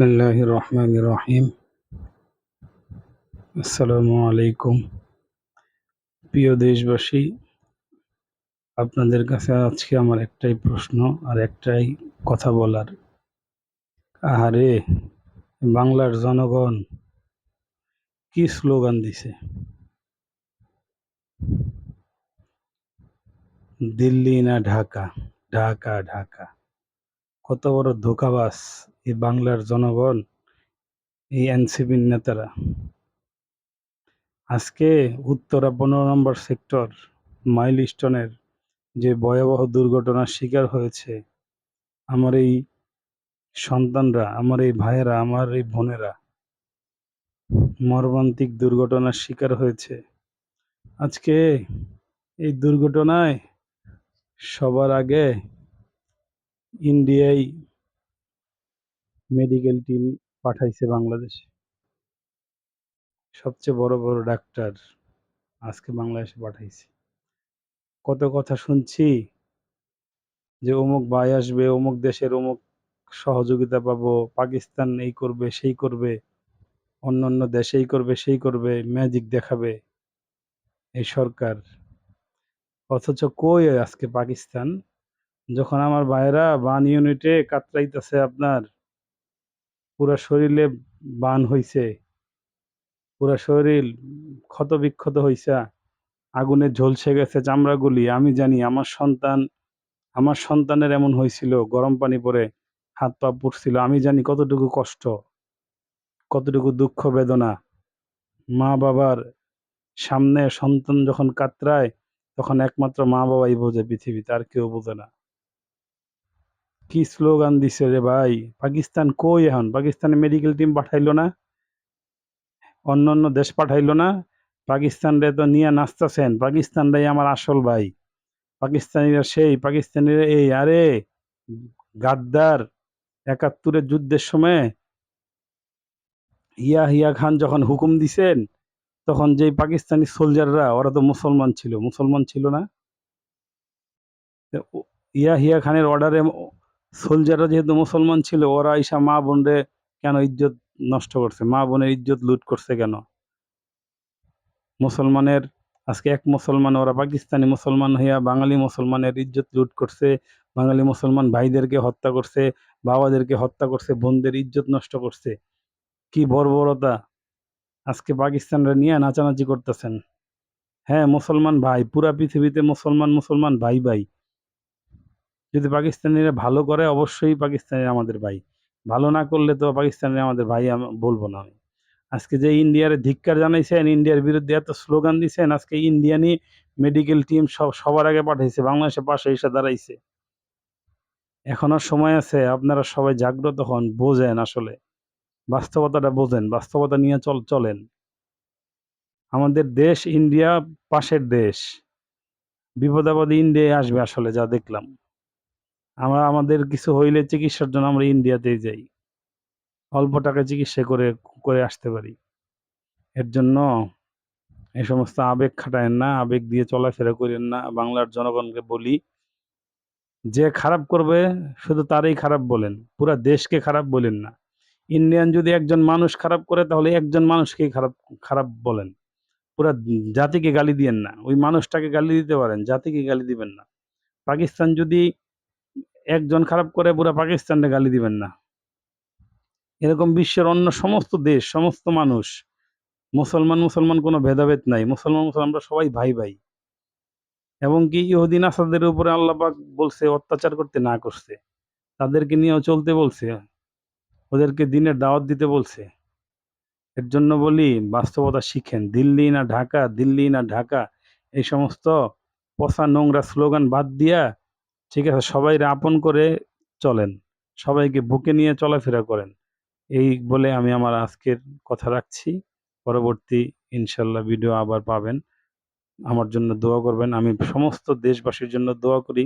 বিসমিল্লাহ রহমান রহিম আসসালামু আলাইকুম প্রিয় দেশবাসী, আপনাদের কাছে আজকে আমার একটাই প্রশ্ন আর একটাই কথা বলার। আহারে, বাংলার জনগণ কি স্লোগান দিছে? দিল্লি না ঢাকা? ঢাকা ঢাকা। কত বড় ধোকাবাস এই বাংলার জনগণ এই এনসিপির নেতারা। আজকে উত্তরা পনেরো নম্বর সেক্টর মাইল স্টোনের যে ভয়াবহ দুর্ঘটনার শিকার হয়েছে, আমার এই সন্তানরা, আমার এই ভাইয়েরা, আমার এই বোনেরা, মর্মান্তিক দুর্ঘটনার শিকার হয়েছে। আজকে এই দুর্ঘটনায় সবার আগে ইন্ডিয়ায় মেডিকেল টিম পাঠাইছে বাংলাদেশে। সবচেয়ে বড় বড় ডাক্তার আজকে বাংলাদেশে পাঠাইছে। কত কথা শুনছি যে অমুক ভাই আসবে, অমুক দেশের অমুক সহযোগিতা পাবো, পাকিস্তান এই করবে, সেই করবে অন্য অন্য দেশেই করবে, সেই করবে ম্যাজিক দেখাবে এই সরকার। অথচ কই আজকে পাকিস্তান? যখন আমার ভাইরা বান ইউনিটে কাতরাইতেছে আপনার পুরা শরীরে বান হইছে, পুরা শরীর ক্ষত বিক্ষত হইছে, আগুনে ঝলসে গেছে চামড়াগুলি। আমি জানি আমার সন্তান, আমার সন্তানের এমন হয়েছিল গরম পানি পরে হাত পা পুড়ছিল। আমি জানি কতটুকু কষ্ট, কতটুকু দুঃখ, বেদনা। মা বাবার সামনে সন্তান যখন কাতরায়, তখন একমাত্র মা বাবাই বোঝে পৃথিবীতে, আর কেউ বোঝে না। কি স্লোগান দিছে রে ভাই? পাকিস্তান কই এখন? পাকিস্তানে মেডিকেল টিম পাঠাইলো না? অন্য অন্য দেশ পাঠাইলো না? পাকিস্তান রে তো নিয়ে নাচতেছেন। পাকিস্তানটাই আমার আসল ভাই। পাকিস্তানিরা সেই, পাকিস্তানিরা এই। আরে, গাদ্দার, একাত্তরের যুদ্ধের সময় ইয়া হিয়া খান যখন হুকুম দিছেন, তখন যেই পাকিস্তানি সোলজাররা ওরা তো মুসলমান ছিল। মুসলমান ছিল না? ইয়া হিয়া খানের অর্ডারে সোলজাররা যেহেতু মুসলমান ছিল, ওরা ঈশা মা বোনরে কেন ইজ্জত নষ্ট করছে? মা বোনের ইজ্জত লুট করছে কেন? মুসলমানের, আজকে এক মুসলমান, ওরা পাকিস্তানি মুসলমান হইয়া বাঙালি মুসলমানের ইজ্জত লুট করছে, বাঙালি মুসলমান ভাইদেরকে হত্যা করছে, বাবাদেরকে হত্যা করছে, বোনদের ইজ্জত নষ্ট করছে। কি বর্বরতা! আজকে পাকিস্তানরা নিয়ে নাচানাচি করতেছেন। হ্যাঁ মুসলমান ভাই, পুরা পৃথিবীতে মুসলমান মুসলমান ভাই ভাই। যদি পাকিস্তানিরা ভালো করে, অবশ্যই পাকিস্তানের আমাদের ভাই। ভালো না করলে তো পাকিস্তানের আমাদের ভাই বলব না আমি। আজকে যে ইন্ডিয়ার ধিক্কার জানাইছেন, ইন্ডিয়ার বিরুদ্ধে এত স্লোগান দিছেন, আজকে ইন্ডিয়ানি মেডিকেল টিম সব, সবার আগে পাঠাইছে বাংলাদেশে পাশে এসে দাঁড়াইছে। এখনও সময় আছে, আপনারা সবাই জাগ্রত হন, বোঝেন আসলে। বাস্তবতাটা বোঝেন, বাস্তবতা নিয়ে চল, চলেন। আমাদের দেশ ইন্ডিয়া পাশের দেশ। বিপদাবাদী ইন্ডিয়ায় আসবে আসলে, যা দেখলাম। আমরা, আমাদের কিছু হইলে চিকিৎসার জন্য আমরা ইন্ডিয়াতেই যাই। অল্প টাকা চিকিৎসা করে করে আসতে পারি। এর জন্য এই সমস্ত আবেগ খাটায়েন না, আবেগ দিয়ে চলাফেরা করেন না। বাংলার জনগণকে বলি, যে খারাপ করবে, শুধু তারই খারাপ বলেন। পুরা দেশকে খারাপ বলেন না। ইন্ডিয়ান যদি একজন মানুষ খারাপ করে, তাহলে একজন মানুষকেই খারাপ খারাপ বলেন। পুরা জাতিকে গালি দিয়েন না। ওই মানুষটাকে গালি দিতে পারেন, জাতিকে গালি দিবেন না। পাকিস্তান যদি একজন খারাপ করে পুরা পাকিস্তানকে গালি দিবেন না। এরকম বিশ্বের অন্য সমস্ত দেশ, সমস্ত মানুষ, মুসলমান মুসলমান কোনো ভেদাভেদ নাই। মুসলমান মুসলমান, আমরা সবাই ভাই ভাই। এবং কি ইহুদিন আসাদের উপরে আল্লাপাক বলছে, অত্যাচার করতে না করছে। তাদেরকে নিয়েও চলতে বলছে। ওদেরকে দিনের দাওয়াত দিতে বলছে। এর জন্য বলি, বাস্তবতা শিখেন। দিল্লি না ঢাকা, দিল্লি না ঢাকা, এই সমস্ত পচা নোংরা স্লোগান বাদ দিয়া ঠিক আছে? সবাই আপন করে চলেন। সবাইকে বুকে নিয়ে চলাফেরা করেন। এই বলে আমি আমার আজকের কথা রাখছি। পরবর্তী ইনশাল্লাহ ভিডিও আবার পাবেন। আমার জন্য দোয়া করবেন। আমি সমস্ত দেশবাসীর জন্য দোয়া করি।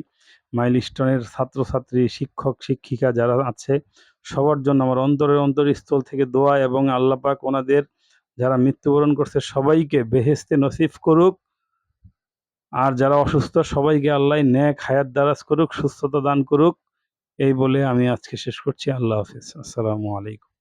মাইল মাইলস্টোনের ছাত্রছাত্রী, শিক্ষক, শিক্ষিকা যারা আছে, সবার জন্য আমার অন্তরের অন্তরস্থল থেকে দোয়া এবং আল্লাপাক ওনাদের যারা মৃত্যুবরণ করছে, সবাইকে বেহেস্তে নসিব করুক। আর যারা অসুস্থ, সবাইকে আল্লাহ ন্যাক হায়াত দারাজ করুক, সুস্থতা দান করুক। এই বলে আমি আজকে শেষ করছি। আল্লাহ হাফিজ। আসসালামু আলাইকুম।